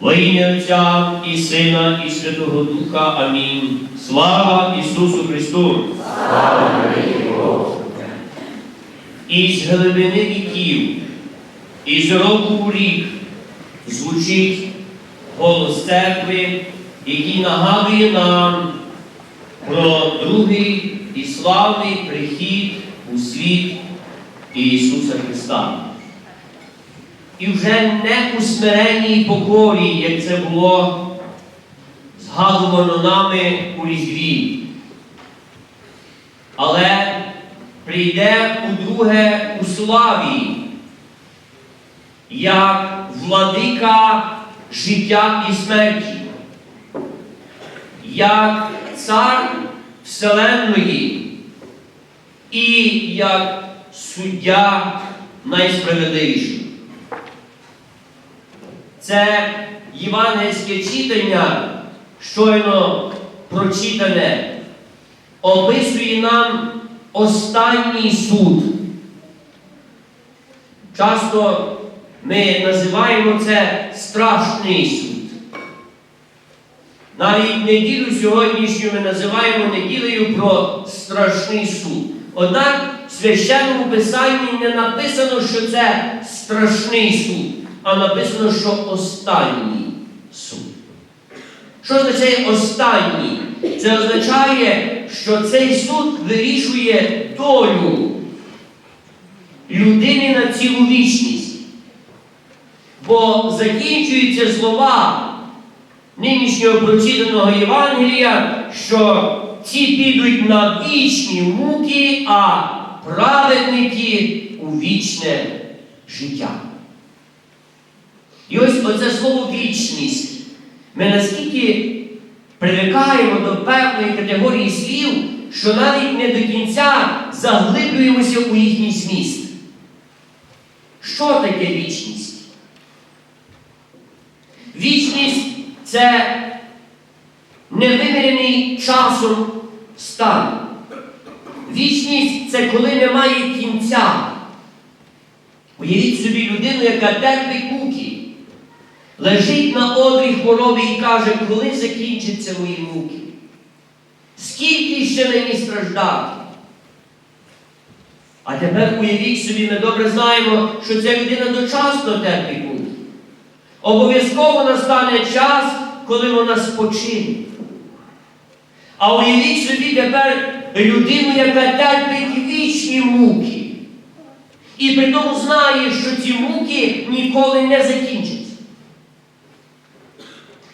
Во ім'я Отця і Сина, і Святого Духа. Амінь. Слава Ісусу Христу! Із глибини віків, із року в рік звучить голос церкви, який нагадує нам про другий і славний прихід у світ Ісуса Христа. І вже не у смиренній покорі, як це було згадувано нами у Різдві. Але прийде удруге у славі, як владика життя і смерті, як цар Вселенної і як суддя найсправедливіший. Це євангельське читання, щойно прочитане, описує нам останній суд. Часто ми називаємо це страшний суд. Навіть неділю сьогоднішню ми називаємо неділею про страшний суд. Однак в священному писанні не написано, що це страшний суд, а написано, що останній суд. Що означає останній? Це означає, що цей суд вирішує долю людини на цілу вічність. Бо закінчуються слова нинішнього прочитаного Євангелія, що ці підуть на вічні муки, а праведники у вічне життя. І ось оце слово вічність. Ми наскільки привикаємо до певної категорії слів, що навіть не до кінця заглиблюємося у їхній зміст. Що таке вічність? Вічність це невимірений часом стан. Вічність це коли немає кінця. Уявіть собі людину, яка терпить муки, лежить на одрі хвороби і каже, коли закінчаться мої муки? Скільки ще мені страждати? А тепер уявіть собі, ми добре знаємо, що ця людина дочасно терпить муки. Обов'язково настане час, коли вона спочине. А уявіть собі тепер людину, яка терпить вічні муки. І при тому знає, що ці муки ніколи не закінчаться.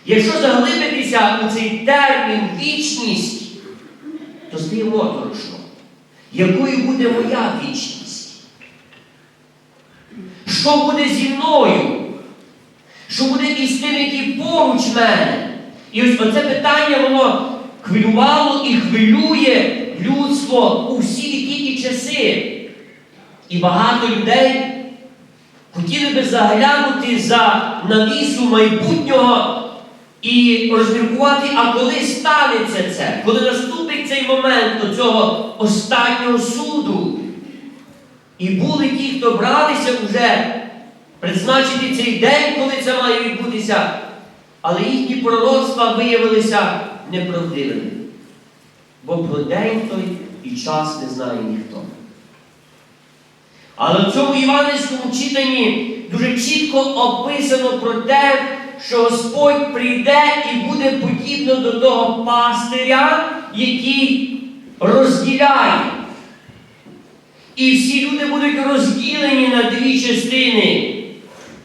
Якщо заглибитися у цей термін вічність, то стає моторошно. Якою буде моя вічність? Що буде зі мною? Що буде із тим, які поруч мене? І ось оце питання, воно хвилювало і хвилює людство у всі віки і часи. І багато людей хотіли би заглянути за навісу майбутнього і розміркувати, а коли станеться це, коли наступить цей момент до цього останнього суду. І були ті, хто бралися вже призначити цей день, коли це має відбутися, але їхні пророцтва виявилися неправдивими. Бо про день той і час не знає ніхто. Але в цьому іванівському читанні дуже чітко описано про те, що Господь прийде і буде подібно до того пастиря, який розділяє. І всі люди будуть розділені на дві частини.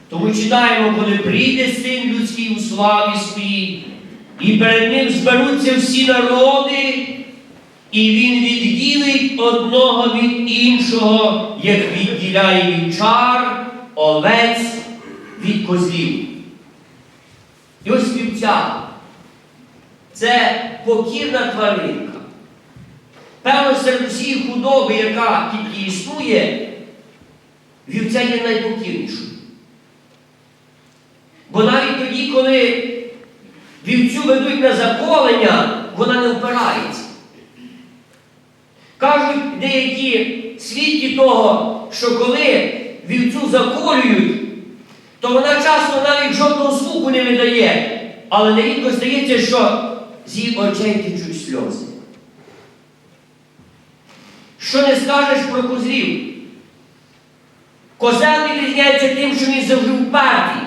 Тому читаємо, коли прийде син людський у славі своїй, і перед ним зберуться всі народи, і він відділить одного від іншого, як відділяє вівчар, овець від козлів. І ось вівця. Це покірна тваринка. Певно, серед усієї худоби, яка тільки існує, вівця є найпокірнішою. Бо навіть тоді, коли вівцю ведуть на заколення, вона не впирається. Кажуть деякі свідки того, що коли вівцю заколюють, то вона часто навіть жодного звуку не видає. Але нерідко здається, що з її очей течуть сльози. Що не скажеш про козлів? Козел відрізняється тим, що він завжди впертий.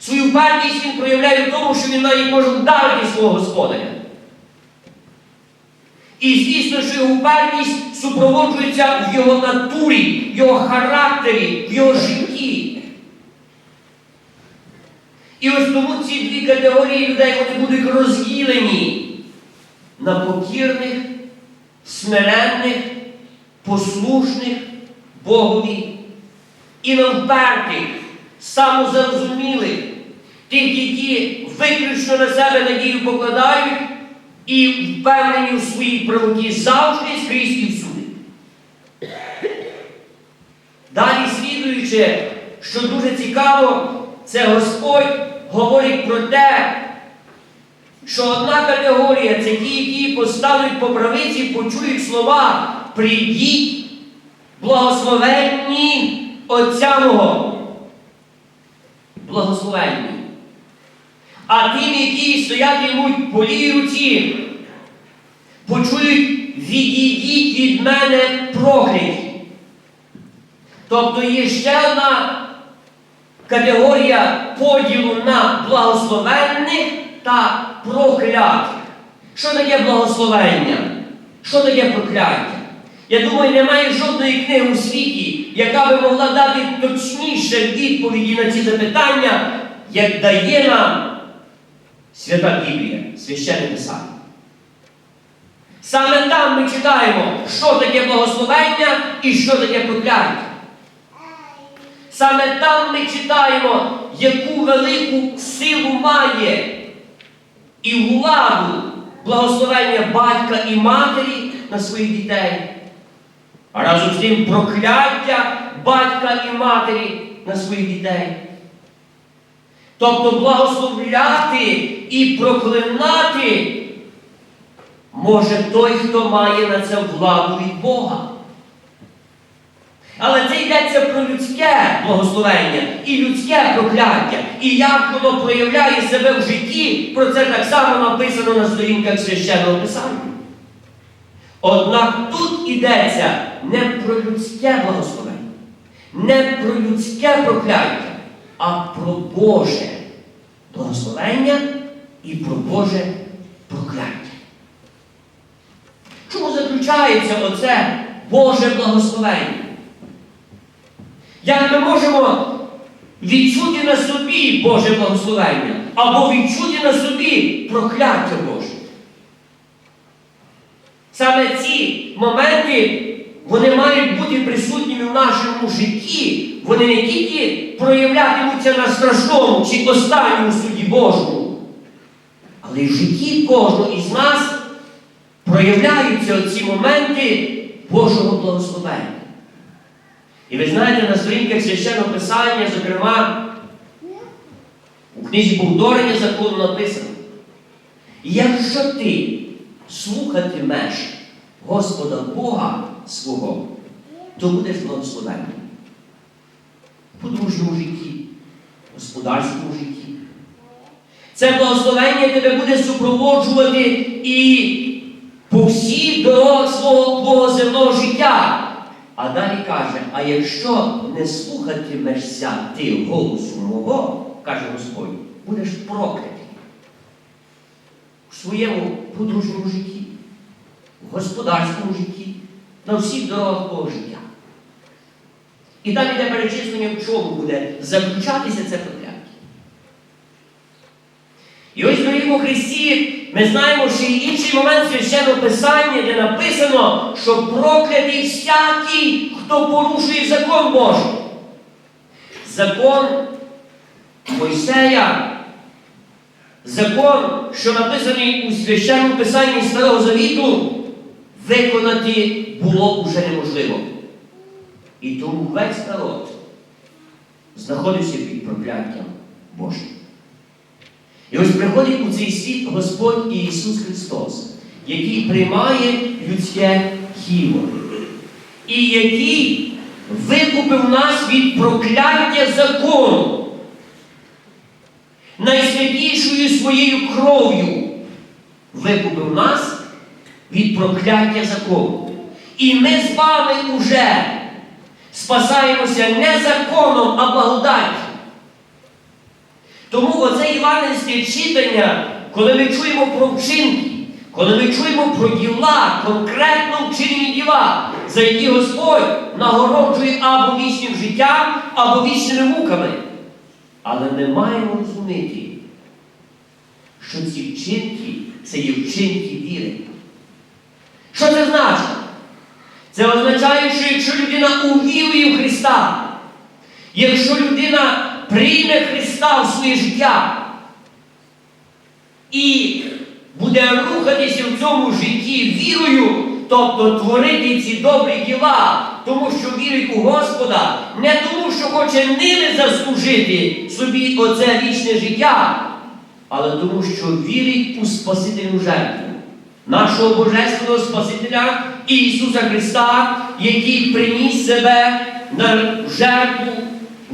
Свою впертість він проявляє в тому, що він навіть може вдарити свого господаря. І звісно, що його впертість супроводжується в його натурі, в його характері, в його житті. І ось тому ці дві категорії людей вони будуть розділені на покірних, смиренних, послушних Богові і на впертих, самозрозумілих, тих, які виключно на себе надію покладають і впевнені в своїй правоті завжди скрізь і всюди. Далі слідуючи, що дуже цікаво, це Господь говорить про те, що одна категорія це ті, які поставлять по правиці, почують слова прийдіть, благословенні Отця мого. Благословенні. А тим, які стоятимуть по лівій руці, почують відійдіть від мене прокляті. Тобто є ще одна категорія поділу на благословенних та проклятих. Що таке благословення? Що таке прокляття? Я думаю, немає жодної книги у світі, яка би могла дати точніше відповіді на ці запитання, як дає нам Свята Біблія, священне Писання. Саме там ми читаємо, що таке благословення і що таке прокляття. Саме там ми читаємо, яку велику силу має і владу благословення батька і матері на своїх дітей, а разом з тим прокляття батька і матері на своїх дітей. Тобто благословляти і проклинати може той, хто має на це владу від Бога. Але це йдеться про людське благословення і людське прокляття. І як воно проявляє себе в житті, про це так само написано на сторінках священного писання. Однак тут йдеться не про людське благословення, не про людське прокляття, а про Боже благословення і про Боже прокляття. Чому заключається оце Боже благословення? Як ми можемо відчути на собі Боже благословення або відчути на собі прокляття Боже? Саме ці моменти вони мають бути присутніми в нашому житті. Вони не тільки проявлятимуться на страшному чи останньому суді Божому, але й в житті кожного із нас проявляються ці моменти Божого благословення. І ви знаєте, на сторінках священного писання, зокрема, у книзі повторення закону написано, якщо ти слухатимеш Господа Бога свого, то будеш благословенним. В подружньому житті, в господарському житті. Це благословення тебе буде супроводжувати і по всій дорогах свого твого земного життя. А далі каже, а якщо не слухатимешся ти голосу мого, каже Господь, будеш проклятий у своєму подружньому житті, в господарському житті, на всіх дорогах того життя. І там йде перечислення, в чому буде заключатися це. І ось дорогі у Христі ми знаємо, що є інший момент священного Писання, де написано, що проклятий всякий, хто порушує закон Божий. Закон Мойсея, закон, що написаний у священному Писанні Старого Завіту, виконати було уже неможливо. І тому весь народ знаходився під прокляттям Божим. І ось приходить у цей світ Господь Ісус Христос, який приймає людське тіло, і який викупив нас від прокляття закону, найсвятішою своєю кров'ю викупив нас від прокляття закону. І ми з вами уже спасаємося не законом, а благодаттю. Тому оце євангельське читання, коли ми чуємо про вчинки, коли ми чуємо про діла, конкретно вчинені діла, за які Господь нагороджує або вічним життям, або вічними муками. Але ми маємо розуміти, що ці вчинки це є вчинки віри. Що це значить? Це означає, що якщо людина увірує в Христа, якщо людина прийме Христа в своє життя і буде рухатися в цьому житті вірою, тобто творити ці добрі діла, тому що вірить у Господа, не тому, що хоче ними заслужити собі оце вічне життя, але тому, що вірить у Спасительну жертву. Нашого Божественного Спасителя Ісуса Христа, який приніс себе на жертву,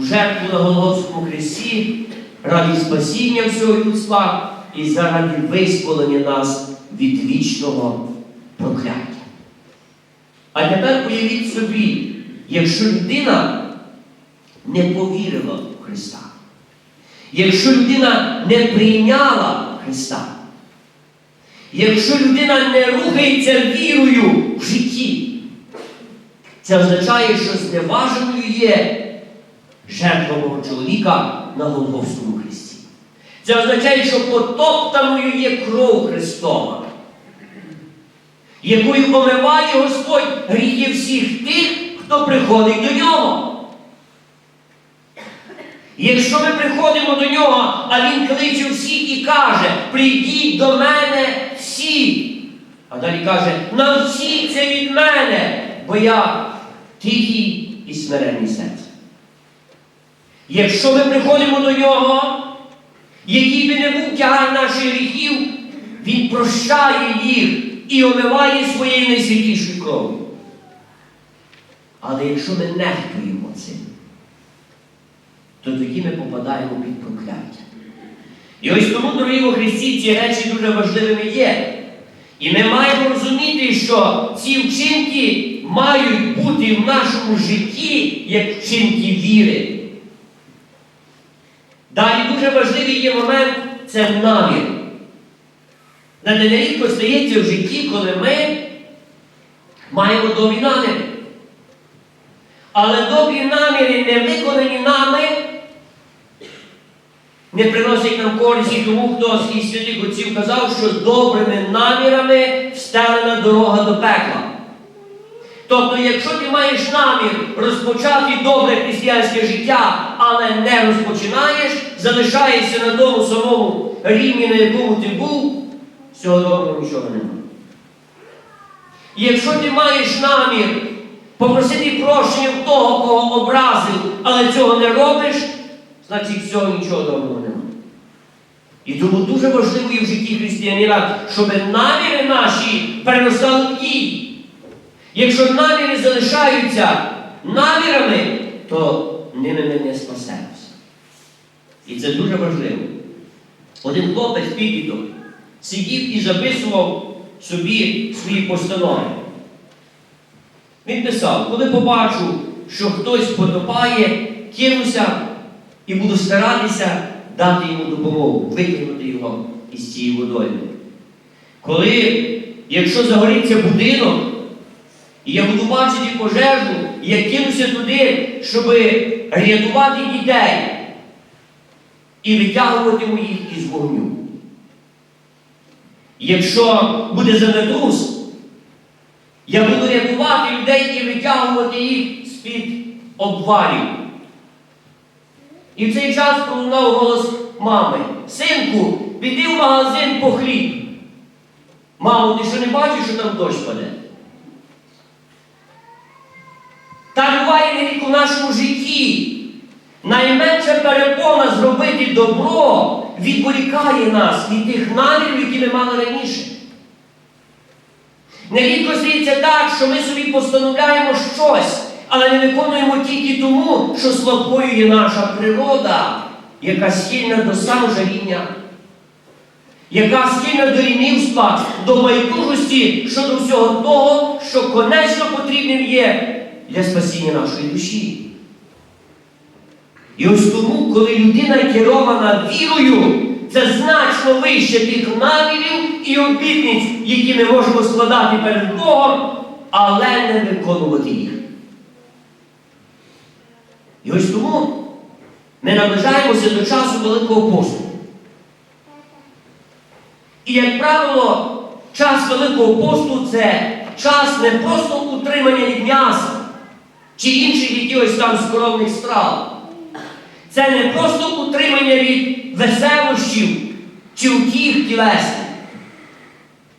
у жертву на Голгофському Христі, ради спасіння всього людства і заради визволення нас від вічного прокляття. А тепер уявіть собі, якщо людина не повірила в Христа, якщо людина не прийняла Христа, якщо людина не рухається вірою в житті, це означає, що зневаженою є жертва мого чоловіка на Голгофському Христі. Це означає, що потоптаною є кров Христова, якою омиває Господь гріхи всіх тих, хто приходить до нього. Якщо ми приходимо до нього, а Він кличе всіх і каже, прийдіть до мене всі. А далі каже, навчіться від мене, бо я тихий і смиренний серце. Якщо ми приходимо до нього, який би не був тягар наших гріхів, Він прощає їх і омиває своєю найсвятішою кров'ю. Але якщо ми нехтуємо цим, то тоді ми попадаємо під прокляття. І ось тому, дорогі во Христі, ці речі дуже важливими є. І ми маємо розуміти, що ці вчинки мають бути в нашому житті як вчинки віри. Далі дуже важливий є момент це намір. На нерідко стається в житті, коли ми маємо добрі наміри. Але добрі наміри, не виконані нами, не приносять нам користь, і тому хтось із святих отців казав, що добрими намірами встелена дорога до пекла. Тобто, якщо ти маєш намір розпочати добре християнське життя, але не розпочинаєш, залишаєшся на тому самому рівні, на якому ти був, з цього доброго нічого немає. І якщо ти маєш намір попросити прощення в того, кого образив, але цього не робиш, значить з цього нічого доброго немає. І тому дуже важливо є в житті християнина, щоб наміри наші переростали в дії. Якщо наміри залишаються намірами, то ними ми не спасемося. І це дуже важливо. Один хлопець підліток сидів і записував собі свої постанови. Він писав, коли побачу, що хтось потопає, кинуся і буду старатися дати йому допомогу, витягнути його із цієї водою. Коли, якщо загориться будинок, і я буду бачити пожежу, і я кинуся туди, щоб рятувати дітей і витягувати їх із вогню. Якщо буде землетрус, я буду рятувати людей і витягувати їх з-під обвалів. І в цей час пролунав голос мами. Синку, піди в магазин по хліб. Мамо, ти що не бачиш, що там дощ паде? Так буває не у нашому житті. Найменша перепона зробити добро відволікає нас від тих намірів, які ми мали раніше. Нерідко стається так, що ми собі постановляємо щось, Але не виконуємо тільки тому, що слабкою є наша природа, яка схильна до саможаління, яка схильна до лінивства, до байдужості щодо всього того, що конечно потрібним є для спасіння нашої душі. І ось тому, коли людина керована вірою, це значно вище тих намірів і обітниць, які ми можемо складати перед Богом, але не виконувати їх. І ось тому ми наближаємося до часу Великого посту. І, як правило, час Великого посту це час не просто утримання від м'яса чи інших якихось там скоромних страв. Це не просто утримання від веселощів чи утіх тілесних.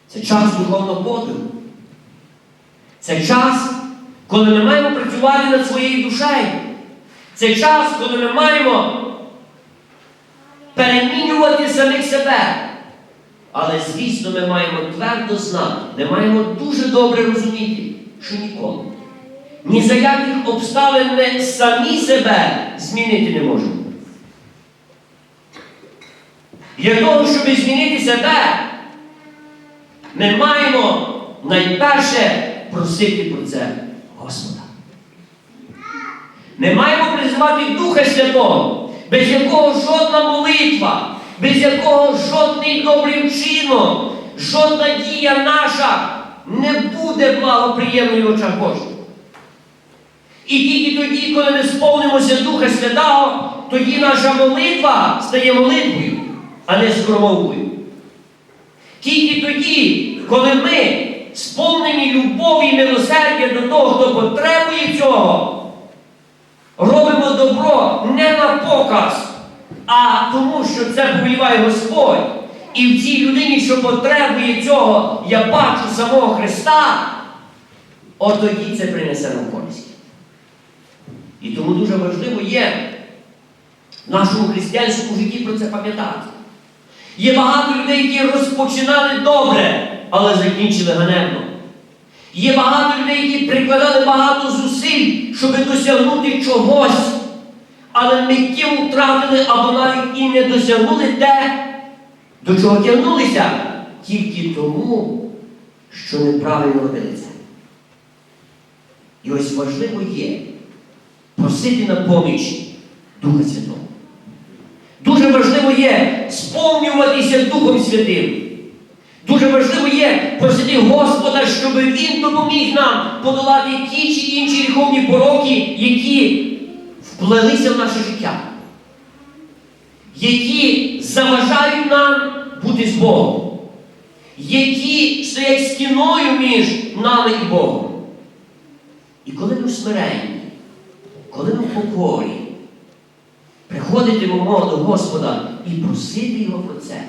Це час духовного подвигу. Це час, коли ми маємо працювати над своєю душею. Це час, коли ми маємо перемінювати самих себе. Але, звісно, ми маємо твердо знати, ми маємо дуже добре розуміти, що ніколи. Ні за яких обставин ми самі себе змінити не можемо. Для того, щоб змінити себе, ми маємо найперше просити про це Господа. Ми маємо призивати Духа Святого, без якого жодна молитва, без якого жодний добрий вчинок, жодна дія наша не буде благоприємною в очах Божих. І тільки тоді, коли ми сповнимося Духа Святого, тоді наша молитва стає молитвою, а не скромовкою. Тільки тоді, коли ми сповнені любові і милосердя до того, хто потребує цього, робимо добро не на показ, а тому, що це повеліває Господь. І в цій людині, що потребує цього, я бачу самого Христа, от тоді це принесе нам користь. І тому дуже важливо є в нашому християнському житті про це пам'ятати. Є багато людей, які розпочинали добре, але закінчили ганебно. Є багато людей, які прикладали багато зусиль, щоб досягнути чогось, але миттєво втратили або навіть і не досягнули те, до чого тягнулися, тільки тому, що неправильно робили. І ось важливо є просити на поміч Духа Святого. Дуже важливо є сповнюватися Духом Святим. Дуже важливо є просити Господа, щоб Він допоміг нам подолати ті чи інші гріховні пороки, які вплелися в наше життя, які заважають нам бути з Богом, які стоять стіною між нами і Богом. І коли ми в смиренні, коли ми в покорі, приходитимо до Господа і просити Його про це.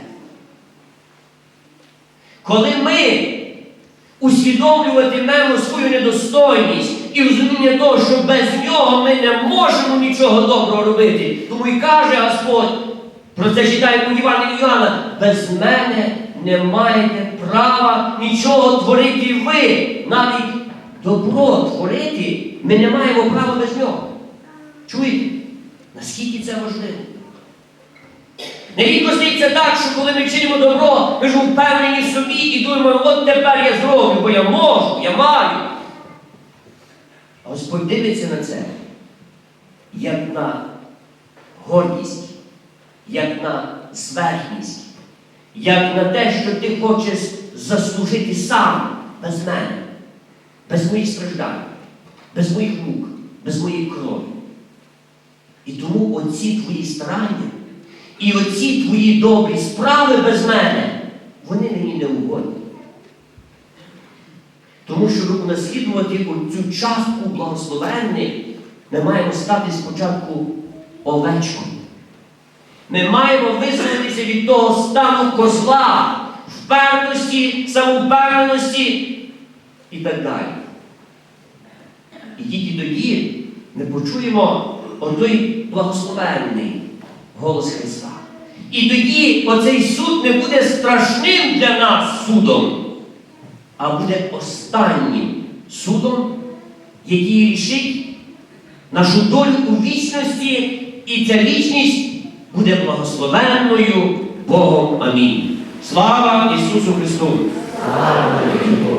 Коли ми усвідомлюватимемо свою недостойність і розуміння того, що без нього ми не можемо нічого доброго робити, тому і каже Господь, про це читаємо у Івана Іоанна, без мене не маєте права нічого творити ви. Навіть добро творити ми не маємо права без нього. Чуєте? Наскільки це важливо? Нерідко стається так, що коли ми чинимо добро, ми ж впевнені в собі і думаємо, от тепер я зроблю, бо я можу, я маю. А Господь дивиться на це, як на гордість, як на зверхність, як на те, що ти хочеш заслужити сам без мене, без моїх страждань, без моїх мук, без моєї крові. І тому оці твої старання і оці твої добрі справи без мене, вони мені не угодні. Тому щоб унаслідувати цю частку благословенних, ми маємо стати спочатку овечком. Ми маємо визволитися від того стану козла, впевненості, самовпевненості і так далі. І тільки тоді ми почуємо отой благословенний голос Христа. І тоді оцей суд не буде страшним для нас судом, а буде останнім судом, який рішить нашу долю у вічності, і ця вічність буде благословенною Богом. Амінь. Слава Ісусу Христу! Слава.